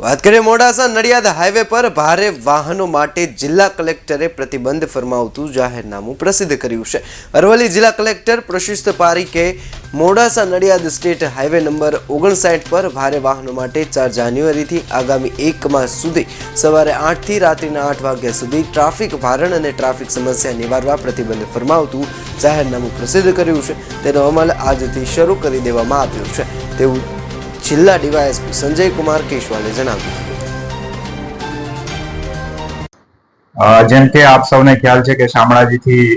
વાત કરીએ મોડાસા નડિયાદ હાઈવે પર ભારે વાહનો માટે જિલ્લા કલેક્ટરે પ્રતિબંધ ફરમાવતું જાહેરનામું પ્રસિદ્ધ કર્યું છે. અરવલ્લી જિલ્લા collector પ્રશિસ્ત પારીકે Modasa Nadiad state highway number ઓગણસાઠ પર ભારે વાહનો માટે ચાર જાન્યુઆરીથી આગામી એક માસ સુધી સવારે આઠથી રાત્રિના આઠ વાગ્યા સુધી ટ્રાફિક ભારણ અને ટ્રાફિક સમસ્યા નિવારવા પ્રતિબંધ ફરમાવતું જાહેરનામું પ્રસિદ્ધ કર્યું છે. તેનો અમલ આજથી શરૂ કરી દેવામાં આવ્યો છે. તેવું જિલ્લા ડીવાયએસપી સંજય કુમાર કેશવાલે જણાવ્યું. જેમ કે આપ સૌને ખ્યાલ છે કે શામળાજીથી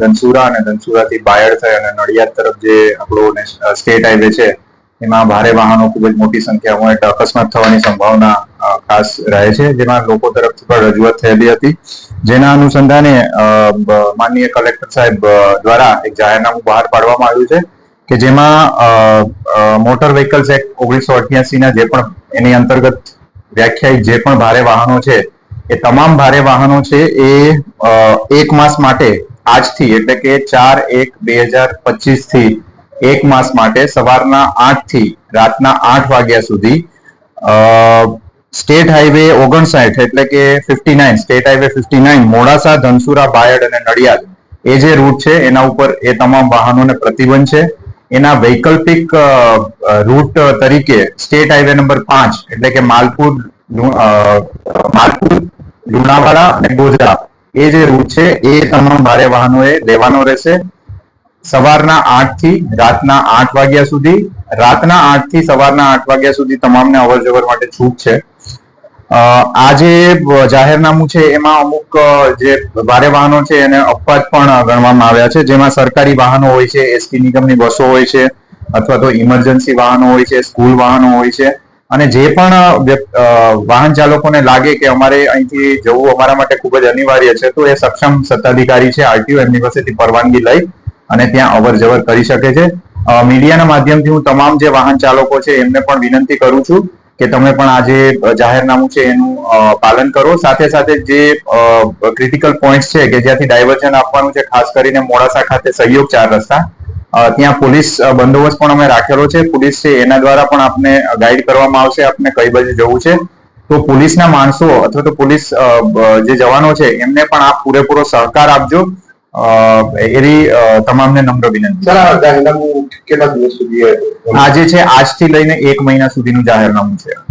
ધનસુરા અને ધનસુરાથી બાયડ થઈ અને નડિયાદ તરફ જે આપણો સ્ટેટ હાઈવે છે, એમાં ભારે વાહનો ખૂબ જ મોટી સંખ્યામાં એટલે અકસ્માત થવાની સંભાવના ખાસ રહે છે. જેમાં લોકો તરફથી પણ રજૂઆત થયેલી હતી. જેના અનુસંધાને માનનીય કલેક્ટર સાહેબ દ્વારા એક જાહેરનામું બહાર પાડવામાં આવ્યું છે. કે જેમાં મોટર વ્હીકલ્સ એક્ટ ઓગણીસો અઠ્યાસી ના જે પણ એની અંતર્ગત વ્યાખ્યાયિત જે પણ ભારે વાહનો છે, એ તમામ ભારે વાહનો છે એ એક માસ માટે, આજથી એટલે કે ચાર એક બે હજાર પચીસથી એક માસ માટે સવારના આઠથી રાતના આઠ વાગ્યા સુધી સ્ટેટ હાઈવે ઓગણસાઠ એટલે કે fifty nine, state highway fifty nine, Modasa, Dhansura, Bayad અને નડિયાદ, એ જે રૂટ છે એના ઉપર એ તમામ વાહનોને પ્રતિબંધ છે. એના વૈકલ્પિક રૂટ તરીકે સ્ટેટ હાઈવે નંબર પાંચ, એટલે કે માલપુર માલપુર, લુણાવાડા અને ગોધરા, એ જે રૂટ છે, એ તમામ ભારે વાહનોએ લેવાનો રહેશે. સવારના આઠથી રાતના આઠ વાગ્યા સુધી, રાતના આઠથી સવારના આઠ વાગ્યા સુધી તમામને અવર જવર માટે છૂટ છે. આ જે જાહેરનામું છે, એમાં અમુક જે ભારે વાહનો છે, એને અપવાદ પણ ગણવામાં આવ્યા છે. જેમાં સરકારી વાહનો હોય છે, એસટી નિગમની બસો હોય છે, અથવા તો ઇમરજન્સી વાહનો હોય છે, સ્કૂલ વાહનો હોય છે. અને જે પણ વાહન ચાલકોને લાગે કે અમારે અહીંથી જવું અમારા માટે ખૂબ જ અનિવાર્ય છે, તો એ સક્ષમ સત્તાધિકારી છે, આરટીઓ એમની પાસેથી પરવાનગી લઈ અને ત્યાં અવર જવર કરી શકે છે. મીડિયાના માધ્યમથી હું તમામ જે વાહન ચાલકો છે, એમને પણ વિનંતી કરું છું કે તમે પણ આ જે જાહેરનામું છે એનું પાલન કરો. સાથે સાથે જે ક્રિટિકલ પોઈન્ટ છે કે જ્યાંથી ડાયવર્ઝન આપવાનું છે, ખાસ કરીને મોડાસા ખાતે સહયોગ ચાર રસ્તા ત્યાં પોલીસ બંદોબસ્ત પણ અમે રાખેલો છે. પોલીસ છે એના દ્વારા પણ આપને ગાઈડ કરવામાં આવશે, આપને કઈ બાજુ જવું છે. તો પોલીસના માણસો અથવા તો પોલીસ જે જવાનો છે એમને પણ આપ પૂરેપૂરો સહકાર આપજો. અ, તમામને નમ્ર વિનંતી. આ સુધી આજે છે આજથી લઈને એક મહિના સુધીનું જાહેરનામું છે.